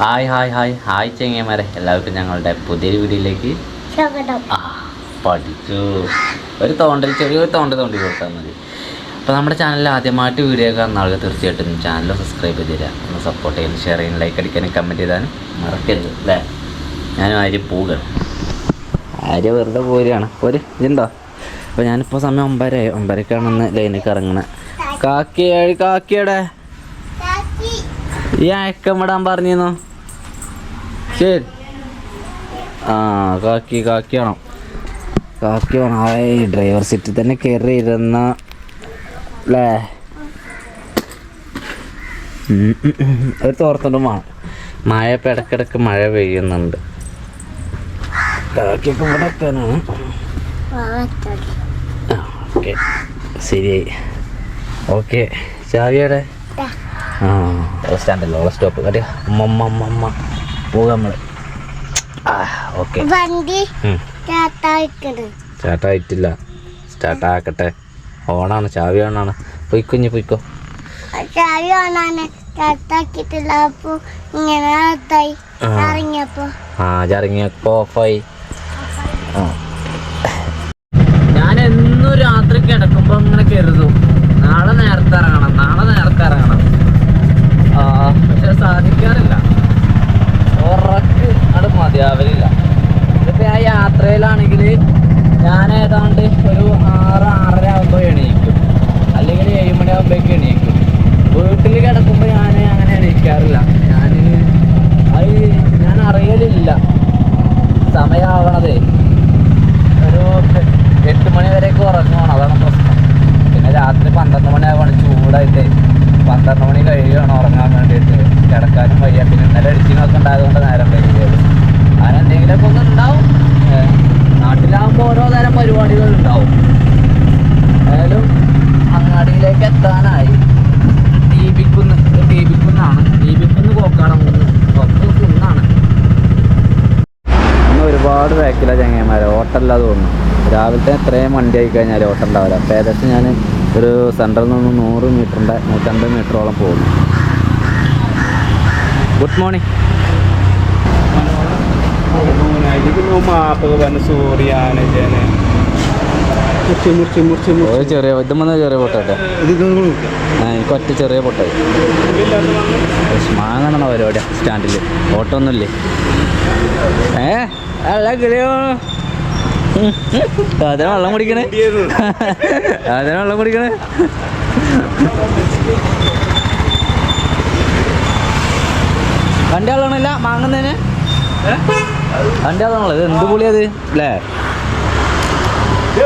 Hi hi hi hi ചെങ്ങന്മാരെ. എല്ലാവർക്കും ഞങ്ങളുടെ പുതിയൊരു വീഡിയോയിലേക്ക് ആ പഠിച്ചു. ഒരു തോണ്ടൽ ചെറിയൊരു തോണ്ട തോണ്ടി കൊടുത്താൽ മതി. അപ്പോൾ നമ്മുടെ ചാനലിൽ ആദ്യമായിട്ട് വീഡിയോ കാണുന്ന ആളുകൾ തീർച്ചയായിട്ടും ചാനൽ സബ്സ്ക്രൈബ് ചെയ്ത് തരാം ഒന്ന് സപ്പോർട്ട് ചെയ്യാനും ഷെയർ ചെയ്യാനും ലൈക്ക് അടിക്കാനും കമന്റ് ചെയ്താനും മറക്കരുത് അല്ലേ? ഞാനും ആര്യ പോവുകയാണ്. ആര്യ വെറുതെ പോരുകയാണ്. ഒരു ഇതുണ്ടോ? അപ്പോൾ ഞാനിപ്പോൾ സമയം ഒമ്പര ഒമ്പരക്കാണെന്ന് ലൈനിലേക്ക് ഇറങ്ങണത് കാക്കി. കാക്കിയുടെ. ഈ അയക്കം വിടാൻ പറഞ്ഞിരുന്നു? ശരി. ആ കാക്കി കാക്കി വേണം. കാക്കി വേണം. ആ ഡ്രൈവർ സീറ്റിൽ തന്നെ കയറി ഇരുന്ന അല്ലേ അത് തോർത്തോണ്ട് ഉം. ഒരു തോർത്തോണ്ടും വേണം. മഴ ഇപ്പം ഇടയ്ക്കിടയ്ക്ക് മഴ പെയ്യുന്നുണ്ട്. കാക്കിയൊക്കെ ഇവിടെ എത്താനാണ്. ഓക്കെ. ശരിയായി. ഓക്കെ. ചാവിയുടെ ആ ബസ് സ്റ്റാൻഡല്ലോ? Bus stop. കേട്ടോ അമ്മമ്മ അമ്മ അമ്മ പോകാം നമ്മൾ. ഓക്കെ. വണ്ടി സ്റ്റാർട്ടായിട്ടില്ല. സ്റ്റാർട്ടാക്കട്ടെ. ഓണാണ് ചാവി ഓണാണ്. പൊയ്ക്കുഞ്ഞ് പൊയ്ക്കോ. ചാവി ഓണാണ്. ചാത്താക്കിട്ടില്ല അപ്പൊ ഇങ്ങനെ ആത്തായി ആ. ഇറങ്ങിയപ്പോ. ആ ചറങ്ങിയപ്പോ ഓഫായി. ആ ഞാൻ എന്നും രാത്രി കിടക്കുമ്പോ ഇങ്ങനെ കരുതും നാളെ നേരത്തെ ഇറങ്ങണം നാളെ നേരത്തെ ഇറങ്ങണം ആ പക്ഷെ സാധിക്കാറില്ല ഉറക്ക് അത് മതിയാവലില്ല ഇതിപ്പോ ആ യാത്രയിലാണെങ്കിൽ ഞാൻ ഏതാണ്ട് ഒരു ആറ് ആറര ആകുമ്പോൾ എണീക്കും. അല്ലെങ്കിൽ ഏഴ് മണിയാകുമ്പോഴേക്ക് എണീക്കും. വീട്ടിൽ കിടക്കുമ്പോൾ ഞാൻ അങ്ങനെ എണീക്കാറില്ല. ഞാൻ അത് ഞാൻ അറിയലില്ല. സമയമാവണതേ ഒരു എട്ട് മണി വരെയൊക്കെ ഉറങ്ങണം അതാണ് പ്രശ്നം. പിന്നെ രാത്രി പന്ത്രണ്ട് മണിയാവുകയാണ് ചൂടായിട്ട്. പന്ത്രണ്ട് മണി കഴിയുകയാണ് ഉറങ്ങാൻ വേണ്ടിയിട്ട്. കിടക്കാനും വയ്യ. പിന്നെ ഇന്നലെ അടിച്ചിനൊക്കെ ഉണ്ടായതുകൊണ്ട് നേരം വൈകിയത് അങ്ങനെ എന്തെങ്കിലുമൊക്കെ ഒന്ന് ഉണ്ടാവും ഏഹ് നാട്ടിലാകുമ്പോൾ ഓരോ തരം പരിപാടികൾ ഉണ്ടാവും ഏതായാലും അങ്ങാടിയിലേക്ക് എത്താനായി. ദീപിക്കുന്ന് ദീപിക്കുന്നാണ്. ദീപിക്കുന്ന് കോക്കാടം കുന്ന്. കൊക്ക് കുന്നാണ്. ഇന്ന് ഒരുപാട് ബാക്കില ചങ്ങന്മാരെ ഓട്ടമല്ല തോന്നുന്നു. രാവിലത്തെ എത്രയും വണ്ടി ആയി കഴിഞ്ഞാൽ ഓട്ടം ഉണ്ടാവില്ല അപ്പോൾ ഏകദേശം ഞാൻ ഒരു സെന്ററിൽ നിന്ന് നൂറ് മീറ്ററിന്റെ നൂറ്റമ്പത് മീറ്ററോളം പോകുന്നു. Good morning. ഇതിന് മാപ്പ് പറഞ്ഞ സൂര്യാണ് ജന ഒരു ചെറിയ ഇതുമെന്ന് ചെറിയ പൊട്ടട്ടെ? എനിക്ക് ഒറ്റ ചെറിയ പൊട്ടായി. മാങ്ങണ പരിപാടിയാ സ്റ്റാൻഡിൽ ഓട്ടോ ഒന്നുമില്ലേ ഏ? അല്ല കിളിയോ? അതിന് വെള്ളം കുടിക്കണേ. അതിന് വെള്ളം കുടിക്കണേ. വണ്ടി ആളാണല്ല മാങ്ങുന്നതിന്? വണ്ടി ആളാണല്ലോ ഇത് എന്ത് പുളിയത് അല്ലേ ഇത്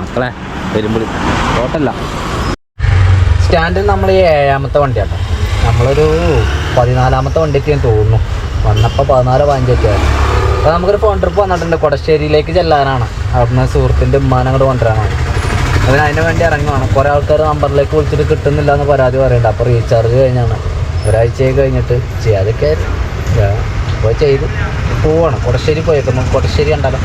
മക്കളെ വരുമ്പോൾ ഓട്ടല്ല സ്റ്റാൻഡിൽ നമ്മൾ ഈ ഏഴാമത്തെ വണ്ടിയാട്ടോ. നമ്മളൊരു പതിനാലാമത്തെ വണ്ടിയൊക്കെ തോന്നുന്നു. വന്നപ്പോൾ പതിനാല് പതിനഞ്ചൊക്കെ ആയിരുന്നു അപ്പോൾ നമുക്കൊരു ഫോൺ ട്രിപ്പ് വന്നിട്ടുണ്ട്. കൊടശ്ശേരിയിലേക്ക് ചെല്ലാനാണ്. അവിടുന്ന് സുഹൃത്തിന്റെ ഉമ്മാനെ അങ്ങോട്ട് കൊണ്ടുവരാനാണ്. അതിന് അതിന് വേണ്ടി ഇറങ്ങുവാണ് കുറേ ആൾക്കാർ നമ്പറിലേക്ക് വിളിച്ചിട്ട് കിട്ടുന്നില്ല എന്ന് പരാതി പറയുന്നുണ്ട് അപ്പോൾ റീചാർജ് കഴിഞ്ഞാണ്. ഒരാഴ്ചയൊക്കെ കഴിഞ്ഞിട്ട് ചെയ്യാതൊക്കെ അപ്പോൾ ചെയ്ത് പോവാണ്. കൊടശ്ശേരി പോയേക്കുന്നു. കൊടശ്ശേരി കണ്ടാലോ?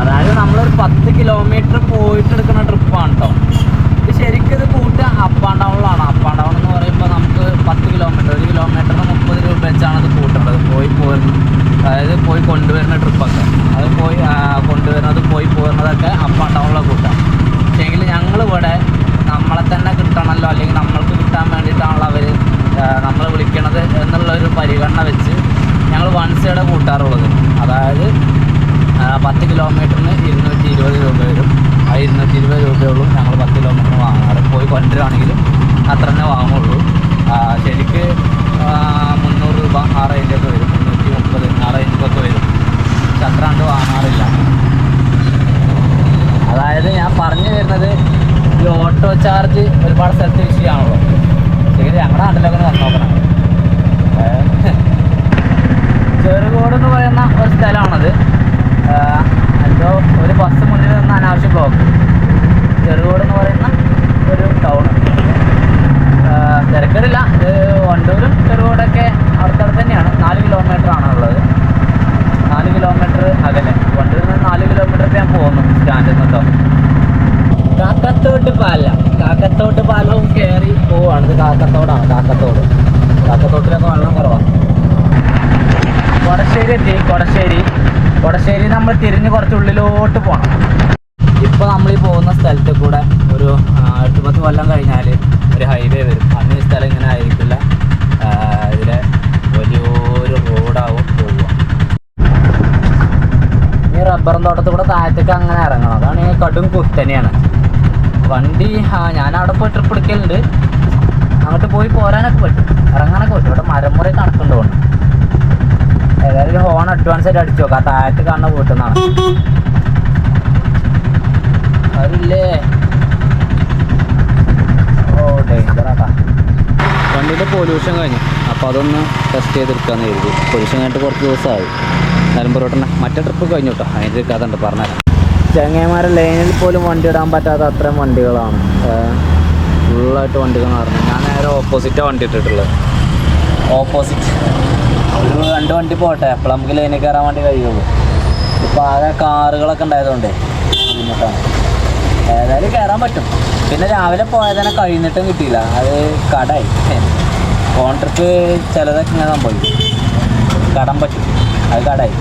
അതായത് നമ്മളൊരു പത്ത് കിലോമീറ്റർ പോയിട്ട് എടുക്കുന്ന ട്രിപ്പാണ് കേട്ടോ ഇത് ശരിക്കും ഇത് കൂട്ട് അപ്പ് ആൻഡ് ഡൗണിലാണ് അപ്പ് ആൻഡ് ഡൗൺ എന്ന് പറയുമ്പോൾ നമുക്ക് പത്ത് കിലോമീറ്റർ ഒരു കിലോമീറ്ററിന് മുപ്പത് രൂപ വെച്ചാണ് ഇത് കൂട്ടേണ്ടത് പോയി പോരുന്നത് അതായത് പോയി കൊണ്ടുവരുന്ന ട്രിപ്പൊക്കെ അത് പോയി കൊണ്ടുവരുന്നത് പോയി പോരുന്നതൊക്കെ അപ്പ് ആൻഡ് ഡൗണിലെ കൂട്ടാം. പക്ഷേങ്കിൽ ഞങ്ങളിവിടെ നമ്മളെ തന്നെ കിട്ടണമല്ലോ അല്ലെങ്കിൽ നമ്മൾക്ക് വിളിക്കണത് എന്നുള്ളൊരു പരിഗണന വെച്ച് ഞങ്ങൾ വൺ സൈഡ് കൂട്ടാറുള്ളത്. അതായത് പത്ത് കിലോമീറ്ററിന് ഇരുന്നൂറ്റി ഇരുപത് രൂപ വരും. ആ ഇരുന്നൂറ്റി ഇരുപത് രൂപയുള്ളൂ ഞങ്ങൾ പത്ത് കിലോമീറ്റർ വാങ്ങാറ്. പോയി കൊണ്ടുവരാണെങ്കിലും അത്ര തന്നെ വാങ്ങുള്ളൂ. ശരിക്ക് മുന്നൂറ് രൂപ ആ റേഞ്ചൊക്കെ വരും. മുന്നൂറ്റി മുപ്പത് ആ റേഞ്ചൊക്കെ വരും. പക്ഷെ അത്ര കണ്ട് വാങ്ങാറില്ല. അതായത് ഞാൻ പറഞ്ഞു വരുന്നത് ഈ ഓട്ടോ ചാർജ് ഒരുപാട് സ്ഥലത്ത് വിഷയമാണല്ലോ ശരി ഞങ്ങളുടെ നാട്ടിലൊക്കെ ഒന്ന് വന്ന് നോക്കണം. ഏ, ചെറുകോട് എന്ന് പറയുന്ന ഒരു സ്ഥലമാണത്. എന്തോ ഒരു ബസ് മുന്നിൽ നിന്ന് അനാവശ്യ ബ്ലോക്ക് ചെറുകോട് എന്ന് പറയുന്ന ഒരു ടൗൺ തിരക്കേടില്ല. ഇത് വണ്ടൂരും ചെറുകോടൊക്കെ അടുത്തടുത്ത് തന്നെയാണ്. നാല് കിലോമീറ്റർ ആണ് ഉള്ളത്. നാല് കിലോമീറ്റർ അകലെ. വണ്ടൂരിൽ നിന്ന് നാല് കിലോമീറ്റർ ഞാൻ പോകുന്നു. സ്റ്റാൻഡിൽ മാറ്റുന്നുണ്ടോ കാക്കത്തോട്ട് പാലം കാക്കത്തോട്ട് പാലവും കയറി പോവാണ് ഇത് കാക്കത്തോടാണ് കാക്കത്തോട് കാക്കത്തോട്ടിലൊക്കെ വെള്ളം കുറവാണ് കൊടശ്ശേരി എത്തി കൊടശ്ശേരി കൊടശ്ശേരി നമ്മൾ തിരിഞ്ഞ് കുറച്ച് ഉള്ളിലോട്ട് പോകണം ഇപ്പോൾ നമ്മൾ ഈ പോകുന്ന സ്ഥലത്ത് കൂടെ ഒരു എട്ട് പത്ത് കൊല്ലം കഴിഞ്ഞാൽ ഒരു ഹൈവേ വരും. അന്ന് ഈ സ്ഥലം ഇങ്ങനെ ആയിരിക്കില്ല. ഇതിലെ വലിയൊരു റോഡാവും പോവുക. ഈ റബ്ബറും തോട്ടത്തിൽ കൂടെ താഴത്തേക്ക് അങ്ങനെ ഇറങ്ങണം. അതാണ് ഈ കടും കുത്തനെയാണ്. വണ്ടി ഞാൻ അവിടെ പോയി ട്രിപ്പ് എടുക്കലുണ്ട്. അങ്ങോട്ട് പോയി പോരാനൊക്കെ പറ്റും. ഇറങ്ങാനൊക്കെ പറ്റും. ഇവിടെ മരമുറി കണക്കുണ്ട് കൊണ്ട് ഏതായാലും ഒരു ഹോൺ അഡ്വാൻസ് ആയിട്ട് അടിച്ചു നോക്കാം. താഴത്ത് കാണുന്ന വീട്ടിൽ നിന്നാണ് അതില്ലേ? ഓ ഡേഞ്ചറാട്ടാ വണ്ടിയുടെ പൊല്യൂഷൻ കഴിഞ്ഞു. അപ്പോൾ അതൊന്ന് ടെസ്റ്റ് ചെയ്തെടുക്കാന്ന് കരുതി. പൊല്യൂഷൻ കഴിഞ്ഞിട്ട് കുറച്ച് ദിവസമായി. നിലമ്പൂരോട്ടനെ മറ്റേ ട്രിപ്പ് കഴിഞ്ഞു കേട്ടോ അതിന്റെ ഒരു കഥ ഉണ്ട് പറഞ്ഞുതരാം. ലൈനിൽ പോലും വണ്ടി ഇടാൻ പറ്റാത്ത അത്രയും വണ്ടികളാണ്. ഫുള്ളായിട്ട് വണ്ടികൾ നടന്നു ഞാൻ നേരെ ഓപ്പോസിറ്റാണ് വണ്ടി ഇട്ടിട്ടുള്ളത്. ഓപ്പോസിറ്റ് ഒരു രണ്ട് വണ്ടി പോട്ടെ. അപ്പോൾ നമുക്ക് ലൈനിൽ കയറാൻ വേണ്ടി കഴിയുള്ളൂ. ഇപ്പോൾ ആകെ കാറുകളൊക്കെ ഉണ്ടായതുകൊണ്ട് ബുദ്ധിമുട്ടാണ്. ഏതായാലും കയറാൻ പറ്റും. പിന്നെ രാവിലെ പോയതന്നെ കഴിഞ്ഞിട്ടും കിട്ടിയില്ല. അത് കടായി ഫോൺ ട്രിപ്പ് ചിലതൊക്കെ ഇങ്ങനെ സംഭവിക്കും. കടം പറ്റും. അത് കടായി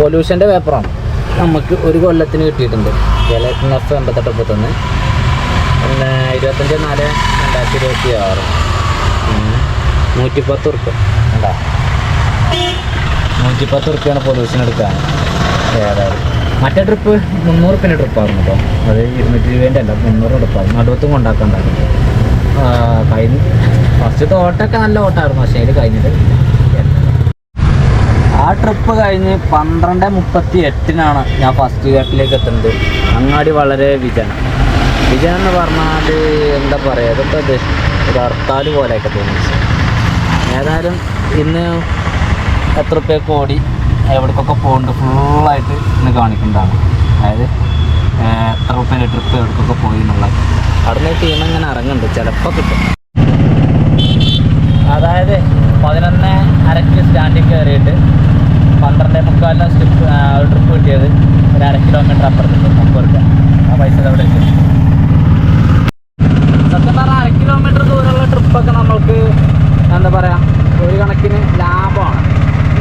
പൊല്യൂഷന്റെ പേപ്പറാണ് നമുക്ക് ഒരു കൊല്ലത്തിന് കിട്ടിയിട്ടുണ്ട്. ജലത്തിന് എഫ് എൺപത്തെട്ട് മുപ്പത്തൊന്ന് പിന്നെ ഇരുപത്തഞ്ച് നാല് രണ്ടായിരത്തി ഇരുപത്തി ആറ് നൂറ്റിപ്പത്ത് ഉറുപ്പ്യ ഉണ്ടാ? നൂറ്റിപ്പത്ത് റുപ്യാണ് പൊല്യൂഷൻ എടുക്കാൻ. മറ്റേ ട്രിപ്പ് മുന്നൂറ് റുപ്യന്റെ ട്രിപ്പായിരുന്നു കേട്ടോ അത് ഇരുന്നൂറ്റി രൂപേന്റെ അല്ല മുന്നൂറ് ട്രിപ്പായിരുന്നു നടുവത്തും കൊണ്ടാക്കണ്ടായിരുന്നു. കഴിഞ്ഞ് ഫസ്റ്റ് ഓട്ടമൊക്കെ നല്ല ഓട്ടമായിരുന്നു പക്ഷേ അതിൽ കഴിഞ്ഞിട്ട് ആ ട്രിപ്പ് കഴിഞ്ഞ് പന്ത്രണ്ട് മുപ്പത്തി എട്ടിനാണ് ഞാൻ ഫസ്റ്റ് ഘട്ടിലേക്ക് എത്തുന്നത്. അങ്ങാടി വളരെ വിജനം. വിജനം എന്ന് പറഞ്ഞാൽ എന്താ പറയുക ഇതൊക്കെ ഇത് ഒരു ഹർത്താൽ പോലെയൊക്കെ തോന്നി ഏതായാലും ഇന്ന് എത്ര റുപ്യൊക്കെ ഓടി എവിടേക്കൊക്കെ പോകുന്നുണ്ട് ഫുള്ളായിട്ട് ഇന്ന് കാണിക്കുന്നതാണ് അതായത് എത്ര റുപ്യേന്റെ ട്രിപ്പ് എവിടേക്കൊക്കെ പോയി എന്നുള്ളത്. അവിടെ നിന്ന് ടീം ഇങ്ങനെ ഇറങ്ങുന്നുണ്ട് ചിലപ്പോൾ കിട്ടും. അതായത് പതിനൊന്ന് അരക്ക് സ്റ്റാൻഡിൽ കയറിയിട്ട് പന്ത്രണ്ട് മുക്കാലിന് സ്റ്റിപ്പ് ട്രിപ്പ് കിട്ടിയത് ഒരു അര കിലോമീറ്റർ അപ്പുറത്തുണ്ട് മുപ്പത് റുപ്യ ആ പൈസ അവിടെ കിട്ടും സത്യം പറഞ്ഞാൽ അര കിലോമീറ്റർ ദൂരമുള്ള ട്രിപ്പൊക്കെ നമ്മൾക്ക് എന്താ പറയുക ഒരു കണക്കിന് ലാഭമാണ്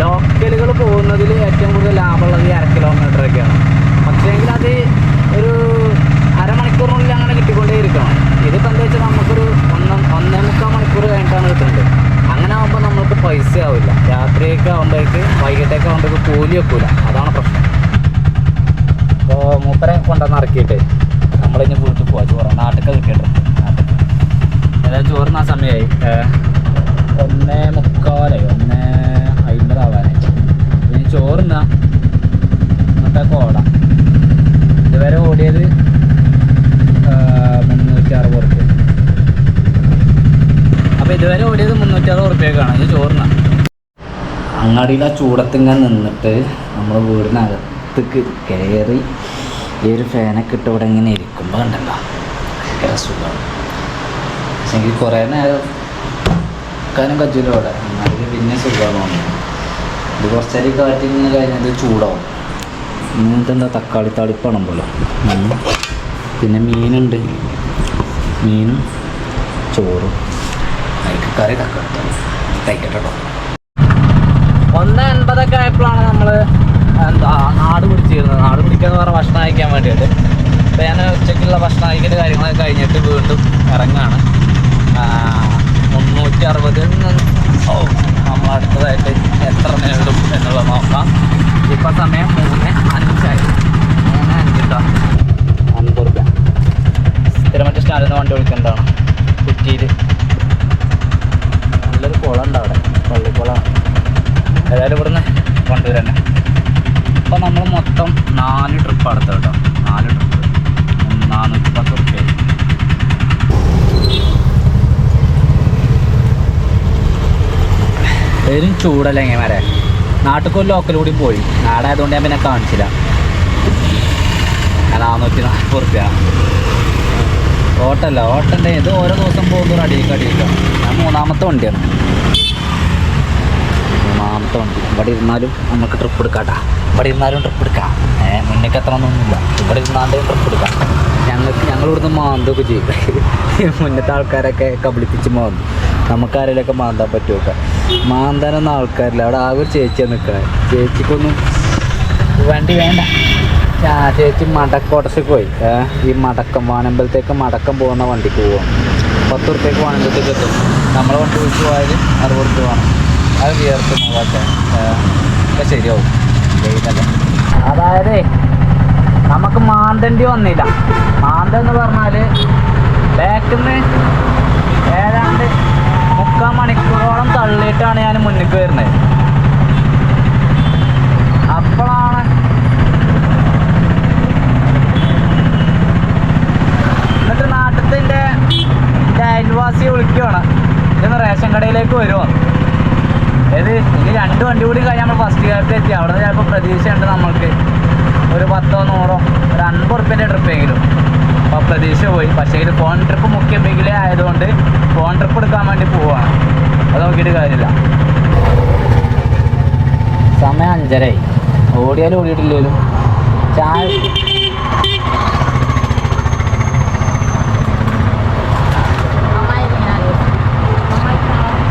ലോക്കലുകൾ പോകുന്നതിൽ ഏറ്റവും കൂടുതൽ ലാഭമുള്ളത് ഈ അര കിലോമീറ്ററൊക്കെയാണ് പക്ഷേങ്കിൽ അത് ഒരു അരമണിക്കൂറിനുള്ളിൽ അങ്ങനെ കിട്ടിക്കൊണ്ടേ ഇരിക്കണം ഇതിപ്പോൾ എന്താ വെച്ചാൽ നമുക്കൊരു ഒന്ന് ഒന്നേ മുക്കാൽ മണിക്കൂർ കഴിഞ്ഞിട്ടാണ് കിട്ടുന്നത് അങ്ങനെ ആകുമ്പോൾ നമ്മൾക്ക് പൈസ ആവില്ല രാത്രിയൊക്കെ ആകുമ്പോഴേക്ക് വൈകിട്ടൊക്കെ ആകുമ്പോഴേക്ക് കൂലി വെക്കൂല അതാണ് പ്രശ്നം അപ്പോൾ മൂപ്പരെ കൊണ്ടുവന്ന് ഇറക്കിയിട്ട് നമ്മളിനി വീട്ടിൽ പോവാ. ചോറ് നാട്ടിൽ കിട്ടിയിട്ട് നാട്ടിൽ ഏതായാലും സമയമായി. ഒന്നേ മുക്കാലായി ഒന്നേ അമ്പതാവാനായി ഇനി ചോറിന്നാ എന്നിട്ടൊക്കെ ഓടാം ഇതുവരെ ഓടിയത് മുന്നൂറ്റി അറുപത് അപ്പോൾ ഇതുവരെ ഓടിയത് മുന്നൂറ്റി അറുപത് ഇനി ചോറിനാ അങ്ങാടിയിൽ ആ ചൂടത്തിങ്ങനെ നിന്നിട്ട് നമ്മൾ വീടിനകത്തേക്ക് കയറി ഈ ഒരു ഫാനൊക്കെ ഇട്ട് ഇവിടെ ഇങ്ങനെ ഇരിക്കുമ്പോൾ കണ്ടല്ലോ ഭയങ്കര സുഖമാണ്. പക്ഷെ എനിക്ക് കുറേ നേരം നിൽക്കാനും കജ്ജില്ല ഇവിടെ. എന്നാലും പിന്നെ സുഖമാണ് തോന്നുന്നു. ഇത് കുറച്ചേരം ഇങ്ങനെ കഴിഞ്ഞത് ചൂടാവും. ഇങ്ങനത്തെ എന്താ തക്കാളി തളിപ്പാണ് പോലെ. പിന്നെ മീനുണ്ട്. മീനും ചോറും. അതിക്ക് കറി തക്കാളി താളി കഴിക്കട്ടെ കേട്ടോ. ഒന്ന് എൺപതൊക്കെ ആയപ്പോഴാണ് നമ്മൾ എന്താ നാട് പിടിച്ചിരുന്നത് നാട് പിടിക്കാന്ന് പറഞ്ഞ ഭക്ഷണം കഴിക്കാൻ വേണ്ടിയിട്ട്. അപ്പോൾ ഞാൻ ഉച്ചയ്ക്കുള്ള ഭക്ഷണം കഴിക്കൽ കാര്യങ്ങളൊക്കെ കഴിഞ്ഞിട്ട് വീണ്ടും ഇറങ്ങാണ്. മുന്നൂറ്റി അറുപത് ഓ നമ്മൾ അടുത്തതായിട്ട് എത്ര നേടും എന്നുള്ളത് നോക്കാം. ഇപ്പം സമയം മൂന്ന് അഞ്ചായി. മൂന്ന് അഞ്ചിട്ടോ. അൻപത് റുപ്യ. സ്ഥിരമറ്റ സ്റ്റാലിന് നിന്ന് വണ്ടി വിളിക്കേണ്ടതാണ്. കുറ്റിയിൽ നല്ലൊരു കുളം ഉണ്ട് അവിടെ. പള്ളിക്കുളമാണ് ഏതായാലും ഇവിടുന്ന് കൊണ്ടുവരന്നെ. അപ്പോൾ നമ്മൾ മൊത്തം നാല് ട്രിപ്പ് അടുത്ത കേട്ടോ. നാല് ട്രിപ്പ് നാനൂറ്റി പത്ത് റുപ്യ പേരും ചൂടല്ലേ എങ്ങനെ നാട്ടിൽ ലോക്കൽ കൂടി പോയി. നാടായതുകൊണ്ട് ഞാൻ പിന്നെ കാണിച്ചില്ല. നാനൂറ്റി നാൽപ്പത് റുപ്യ ഓട്ടല്ല ഓട്ടന്റെ ഇത് ഓരോ ദിവസം പോകുമ്പോൾ അടിയിലേക്ക് അടിയിക്കാം ഞാൻ മൂന്നാമത്തെ വണ്ടിയാണ്. മൂന്നാമത്തെ വണ്ടി ഇവിടെ ഇരുന്നാലും നമുക്ക് ട്രിപ്പ് എടുക്കാട്ടാ. ഇവിടെ ഇരുന്നാലും ട്രിപ്പ് എടുക്കാം. ഏഹ് മുന്നേക്ക് എത്തണമെന്നൊന്നുമില്ല ഇവിടെ ഇരുന്നാണ്ട് ട്രിപ്പ് എടുക്കാം. ഞങ്ങൾക്ക് ഞങ്ങൾ ഇവിടുന്ന് മാന്തൊക്കെ ചെയ്യും മുന്നത്തെ ആൾക്കാരൊക്കെ കബളിപ്പിച്ച് മാന്തും. നമുക്കാരെങ്കിലൊക്കെ മാന്താൻ പറ്റുമൊക്കെ മാന്താനൊന്നും ആൾക്കാരില്ല. അവിടെ ആ ഒരു ചേച്ചിയാണ് നിൽക്കുന്നത് ചേച്ചിക്കൊന്നും വണ്ടി വേണ്ട. ആ ചേച്ചി മടക്കോട്ടത്തേക്ക് പോയി. ഈ മടക്കം വാനമ്പലത്തേക്ക് മടക്കം പോകുന്ന വണ്ടിക്ക് പോവാം പത്ത് റുപ്യക്ക് വാനമ്പലത്തേക്ക് എത്തും. നമ്മളെ വണ്ടി വിളിച്ച് പോയാൽ അറുപത് വേണം. അത് അതായത് നമുക്ക് മാന്തണ്ടി വന്നില്ല. മാന്തെന്ന് പറഞ്ഞാൽ ബാക്കിൽ ഏതാണ്ട് മുക്കാൽ മണിക്കൂറോളം തള്ളിയിട്ടാണ് ഞാൻ മുന്നിക്ക് വരുന്നത്. അപ്പോഴാണ് എന്നിട്ട് നാട്ടത്തിന്റെ എന്റെ അയൽവാസി വിളിക്കുവാണ്. ഇന്ന് റേഷൻ കടയിലേക്ക് വരുമോ ഏത് ഇനി രണ്ട് വണ്ടി കൂടി കഴിഞ്ഞാൽ നമ്മൾ ഫസ്റ്റ് ഗിയർക്ക് എത്തി. അവിടെ നിന്ന് ചിലപ്പോൾ പ്രതീക്ഷയുണ്ട് നമ്മൾക്ക്. ഒരു പത്തോ നൂറോ ഒരു അൻപത് ഉറുപ്പ്യന്റെ ട്രിപ്പെങ്കിലും അപ്പോൾ പ്രതീക്ഷ പോയി. പക്ഷേ ഇത് ഫോൺ ട്രിപ്പ് മുഖ്യ ബിഗിലേ ആയതുകൊണ്ട് ഫോൺ ട്രിപ്പ് എടുക്കാൻ വേണ്ടി പോവുകയാണ് അത് നോക്കിയിട്ട് കാര്യമില്ല. സമയം അഞ്ചരയായി. ഓടിയാലും ഓടിയിട്ടില്ലേലും. ചായ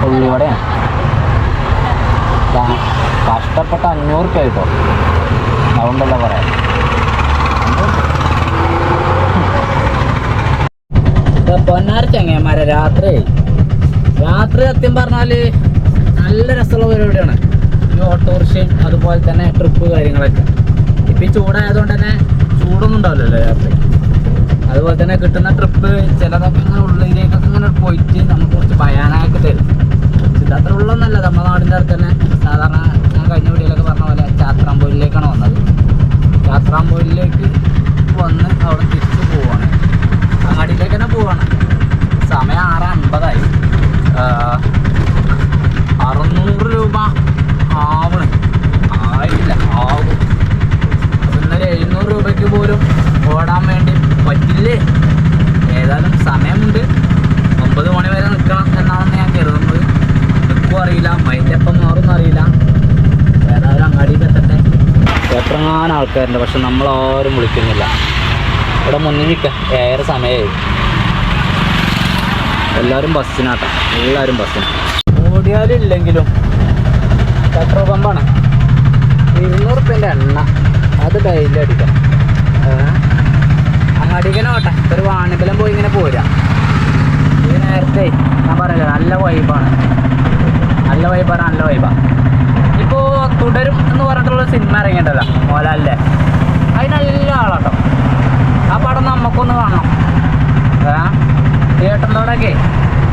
ഉള്ളിവടെയാണ് ദാ, കഷ്ടപ്പെട്ട അഞ്ഞൂറ് റുപ്യ കിട്ടോ. അതുകൊണ്ടല്ല പറയാം. പൊന്നാര ചങ്ങന്മാരെ രാത്രി. രാത്രി സത്യം പറഞ്ഞാൽ നല്ല രസമുള്ള പരിപാടിയാണ്. ഈ ഓട്ടോറിക്ഷയും അതുപോലെ തന്നെ ട്രിപ്പ് കാര്യങ്ങളൊക്കെ. ഇപ്പം ഈ ചൂടായതുകൊണ്ട് തന്നെ ചൂടൊന്നും ഉണ്ടാവില്ലല്ലോ രാത്രി. അതുപോലെ തന്നെ കിട്ടുന്ന ട്രിപ്പ് ചിലതൊക്കെ ഉള്ളിലേക്കൊക്കെ ഇങ്ങനെ പോയിട്ട് നമുക്ക് കുറച്ച് ഭയാനൊക്കെ തരും. അത്ര ഉള്ളൊന്നല്ല. നമ്മുടെ നാടിന്റെ അടുത്ത് തന്നെ സാധാരണ ഞാൻ കഴിഞ്ഞ വീഡിയോയിലൊക്കെ പറഞ്ഞ പോലെ ചാത്രാമ്പൂരിലേക്കാണ് വന്നത്. ചാത്രാമ്പൂരിലേക്ക് വന്ന് അവിടെ തിരിച്ചു പോവാണ് അങ്ങാടിയിലേക്ക് തന്നെ പോവാണ് സമയം ആറ് അൻപതായി അറുന്നൂറ് രൂപ ആവണ് ആയില്ല ആവും അപ്പൊ ഇന്നലെ എഴുന്നൂറ് രൂപയ്ക്ക് പോലും ഓടാൻ വേണ്ടി പറ്റില്ലേ ഏതായാലും സമയമുണ്ട് ഒമ്പത് മണി വരെ നിൽക്കണം എന്നാണ് ഞാൻ കരുതുന്നത് നിൽക്കും അറിയില്ല മൈൻഡെപ്പം മാറും അറിയില്ല ഏതായാലും അങ്ങാടിയിൽ എത്തട്ടെ എത്രങ്ങാനും ആൾക്കാരുണ്ട് പക്ഷെ നമ്മളാരും വിളിക്കുന്നില്ല. ഇവിടെ മുന്നിൽ നിൽക്കുക ഏറെ സമയമായി എല്ലാവരും ബസ്സിനാട്ട എല്ലാവരും ബസ്സിന്. ഓടിയാലില്ലെങ്കിലും പെട്രോൾ പമ്പാണ് ഇരുന്നൂറ് റുപ്യന്റെ എണ്ണ അത് ഡെയിലി അടിക്കാം അങ്ങാടിക്കനെ ഓട്ടെ ഒരു വാണിബലം പോയി ഇങ്ങനെ പോരാ. ഈ നേരത്തെ ഞാൻ പറയല്ലോ നല്ല വൈബാണ് നല്ല വൈബാണ് നല്ല വൈബാണ് തുടരും എന്ന് പറഞ്ഞിട്ടുള്ള സിനിമ ഇറങ്ങിയിട്ടല്ല മോലാലിന്റെ അതിന് നല്ല ആളാട്ടോ. ആ പടം നമുക്കൊന്ന് കാണണം. ഏ? തിയേറ്ററിലോടൊക്കെ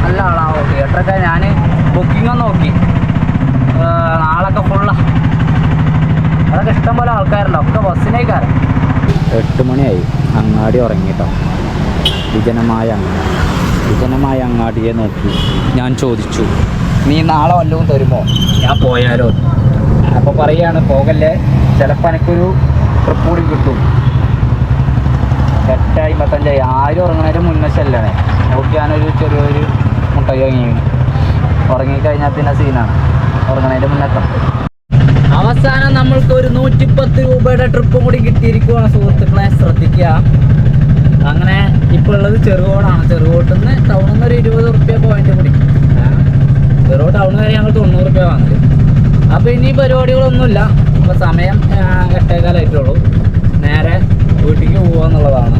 നല്ല ആളാവും? തിയേറ്ററൊക്കെ ഞാൻ ബുക്കിംഗ് നോക്കി. നാളൊക്കെ ഫുള്ളാണ് അതൊക്കെ ഇഷ്ടം പോലെ ആൾക്കാരുണ്ട്. ഒക്കെ ബസ്സിനേക്കാരൻ എട്ട് മണിയായി. അങ്ങാടി ഉറങ്ങിട്ടോ. വിജനമായ അങ്ങാടി. വിജനമായ അങ്ങാടിയെ നോക്കി. ഞാൻ ചോദിച്ചു നീ നാളെ വല്ലതും തരുമോ? ഞാൻ പോയാലോ അപ്പോൾ പറയാണ് പോകല്ലേ? ചിലപ്പോൾ എനിക്കൊരു ട്രിപ്പ് കൂടി കിട്ടും. എട്ട് അമ്പത്തഞ്ചായി ആരും ഉറങ്ങുന്നതിന് മുന്നേ ചെല്ലണേ. നോക്കി ഞാനൊരു ചെറിയൊരു മുട്ട വാങ്ങി ഉറങ്ങിക്കഴിഞ്ഞാൽ പിന്നെ സീനാണ്. ഉറങ്ങണതിന്റെ മുന്നേറ്റം അവസാനം നമ്മൾക്ക് ഒരു നൂറ്റിപ്പത്ത് രൂപയുടെ ട്രിപ്പ് കൂടി കിട്ടിയിരിക്കുവാണ് സുഹൃത്തുക്കളെ. ശ്രദ്ധിക്കുക. അങ്ങനെ ഇപ്പോൾ ഉള്ളത് ചെറുകോടാണ്. ചെറുകോട്ടിൽ നിന്ന് ടൗണിൽ നിന്ന് ഒരു ഇരുപത് റുപ്യ പോയിന്റ് കൂടി. ചെറുകോട് ടൗൺ വരെ ഞങ്ങൾ തൊണ്ണൂറ് റുപ്യ വാങ്ങൽ. അപ്പോൾ ഇനി പരിപാടികളൊന്നുമില്ല. അപ്പൊ സമയം എട്ടേകാലായിട്ടുള്ളൂ. നേരെ വീട്ടിലേക്ക് പോവാന്നുള്ളതാണ്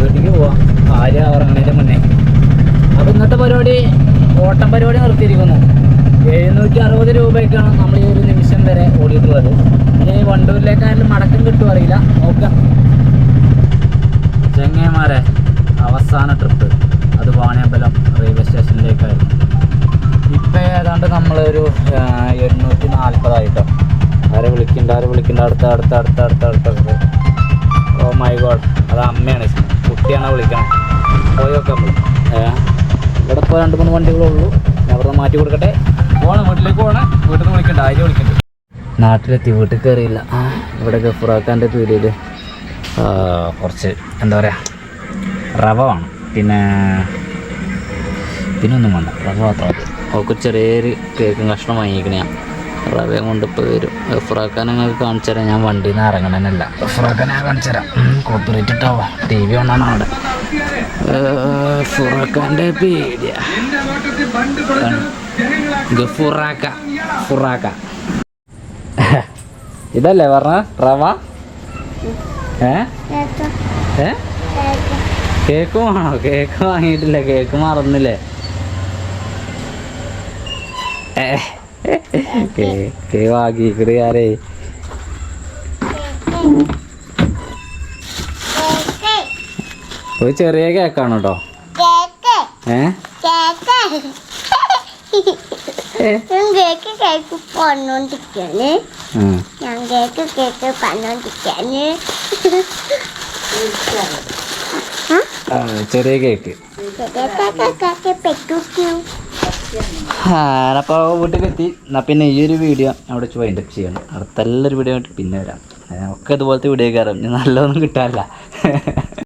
വീട്ടിലേക്ക് പോവാം. ഭാര്യ ഉറങ്ങണതിന്റെ മുന്നേ. അപ്പോൾ ഇന്നത്തെ പരിപാടി ഓട്ടം പരിപാടി നിർത്തിയിരിക്കുന്നു. എഴുന്നൂറ്റി അറുപത് രൂപയ്ക്കാണ് നമ്മൾ ഈ ഒരു നിമിഷം വരെ ഓടിയിട്ടുള്ളത്. ഇനി വണ്ടൂരിലേക്കായാലും മടക്കം കിട്ടും അറിയില്ല. നോക്കാം. ചെങ്ങേമാരെ അവസാന ട്രിപ്പ് അത് വാണിയമ്പലം റെയിൽവേ സ്റ്റേഷനിലേക്കായിരുന്നു ഇപ്പം ഏതാണ്ട് നമ്മളൊരു എണ്ണൂറ്റി നാൽപ്പതായിട്ടോ ആരെ വിളിക്കണ്ട ആരെ വിളിക്കണ്ട? അടുത്ത അടുത്ത അടുത്ത അടുത്ത അടുത്ത ഓ മൈ ഗോഡ് അത് അമ്മയാണ്. കുട്ടിയാണ് വിളിക്കണം? പോയി നോക്കാം നമ്മൾ ഇവിടെ ഇപ്പോൾ രണ്ട് മൂന്ന് വണ്ടികളേ ഉള്ളൂ ഞാൻ അവിടെ മാറ്റി കൊടുക്കട്ടെ. പോകണം വീട്ടിലേക്ക് പോകണം വീട്ടിൽ നിന്ന് വിളിക്കണ്ട ആര്യ വിളിക്കണ്ട. നാട്ടിലെത്തി വീട്ടിൽ കയറിയില്ല. ഇവിടെ ഗഫുറാക്കാന്റെ പീടിയിൽ കുറച്ച് എന്താ പറയുക റവ വേണം. പിന്നെ പിന്നെ ഒന്നും വേണ്ട. റവ മാത്രം മതി. അവൾക്ക് ചെറിയൊരു കേക്കും കഷ്ണം വാങ്ങിക്കണേ റവയും കൊണ്ട് ഇപ്പോൾ വരും. എഫ്രാക്കാൻ നിങ്ങൾക്ക് കാണിച്ചു തരാം. ഞാൻ വണ്ടിയിൽ നിന്ന് ഇറങ്ങണമെന്നല്ല എഫ്രാക്കാൻ ഞാൻ കാണിച്ചു തരാം. കോപ്പറേറ്റ് ഇട്ടാവോ? ടി വി ഓണാണ് അവിടെ. ഫുറാക്കാന്റെ പേടിയ. ഫുറാക്ക ഫുറാക്ക ഇതല്ലേ പറഞ്ഞ? റവ? ഏ? ഏ? കേക്ക് വേണോ കേക്ക് വാങ്ങിയിട്ടില്ല. കേക്ക് മറന്നില്ലേ? കേക്ക് ആരേ കേക്ക് ഒരു ചെറിയ കേക്കാണ് കേട്ടോ കേക്ക് ഏ? കേക്ക് കേക്ക് കേക്ക് പറഞ്ഞോണ്ടിരിക്കാണ് ഉം. ഞാൻ കേക്ക് കേക്ക് പറഞ്ഞോണ്ടിരിക്കാണ് ആ, ചെറിയ കേക്ക്. കേക്ക്. പെട്ടു അപ്പോൾ വീട്ടിലെത്തി. എന്നാൽ പിന്നെ ഈ ഒരു വീഡിയോ അവിടെ വെച്ച് വൈൻഡപ്പ് ചെയ്യണം. അടുത്തെല്ലാം ഒരു വീഡിയോ ആയിട്ട് പിന്നെ വരാം. ഒക്കെ ഇതുപോലത്തെ വീഡിയോ കയറും. നല്ലതൊന്നും കിട്ടാനില്ല